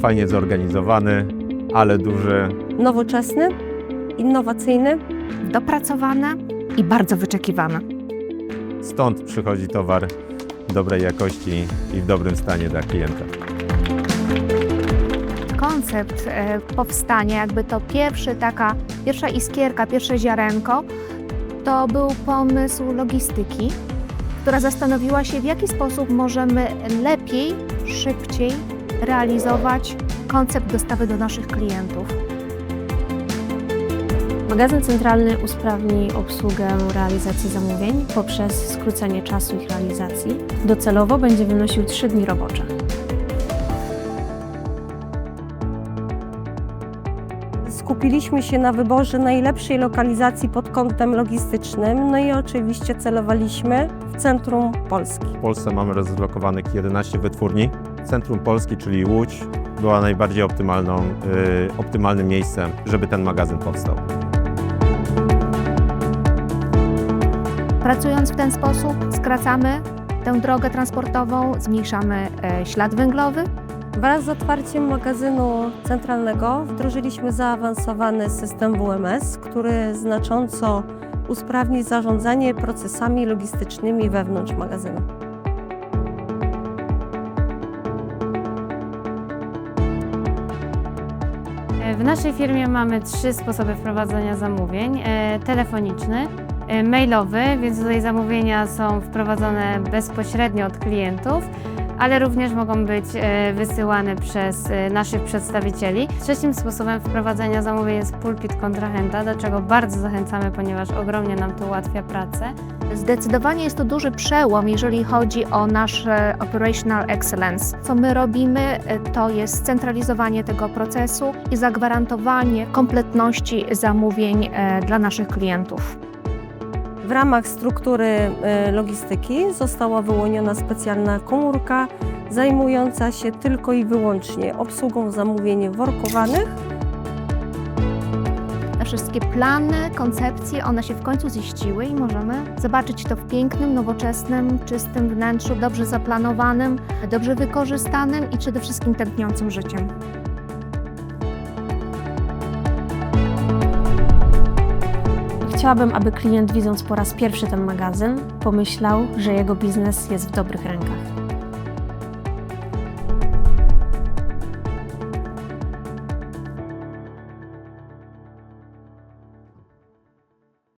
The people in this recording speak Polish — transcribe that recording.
fajnie zorganizowany, ale duży. Nowoczesny, innowacyjny. dopracowane i bardzo wyczekiwane. Stąd przychodzi towar dobrej jakości i w dobrym stanie dla klienta. Koncept e, powstania, jakby to pierwszy taka, pierwsza iskierka, pierwsze ziarenko, to był pomysł logistyki, która zastanowiła się, w jaki sposób możemy lepiej, szybciej realizować koncept dostawy do naszych klientów. Magazyn centralny usprawni obsługę realizacji zamówień poprzez skrócenie czasu ich realizacji. Docelowo będzie wynosił 3 dni robocze. Skupiliśmy się na wyborze najlepszej lokalizacji pod kątem logistycznym, no i oczywiście celowaliśmy w centrum Polski. W Polsce mamy rozlokowanych 11 wytwórni. Centrum Polski, czyli Łódź, była najbardziej optymalną, y, optymalnym miejscem, żeby ten magazyn powstał. Pracując w ten sposób, skracamy tę drogę transportową, zmniejszamy e, ślad węglowy, Wraz z otwarciem magazynu centralnego wdrożyliśmy zaawansowany system WMS, który znacząco usprawni zarządzanie procesami logistycznymi wewnątrz magazynu. W naszej firmie mamy trzy sposoby wprowadzania zamówień. E, Telefoniczny, e, mailowy, więc tutaj zamówienia są wprowadzone bezpośrednio od klientów, ale również mogą być e, wysyłane przez e, naszych przedstawicieli. Trzecim sposobem wprowadzania zamówień jest pulpit kontrahenta, do czego bardzo zachęcamy, ponieważ ogromnie nam to ułatwia pracę. Zdecydowanie jest to duży przełom, jeżeli chodzi o nasz e, operational excellence. Co my robimy, e, to jest scentralizowanie tego procesu i zagwarantowanie kompletności zamówień dla naszych klientów. W ramach struktury y, logistyki została wyłoniona specjalna komórka zajmująca się tylko i wyłącznie obsługą zamówień workowanych Te wszystkie plany, koncepcje, one się w końcu ziściły i możemy zobaczyć to w pięknym, nowoczesnym, czystym wnętrzu, dobrze zaplanowanym, dobrze wykorzystanym i przede wszystkim tętniącym życiem. Chciałabym, aby klient widząc po raz pierwszy ten magazyn, pomyślał, że jego biznes jest w dobrych rękach.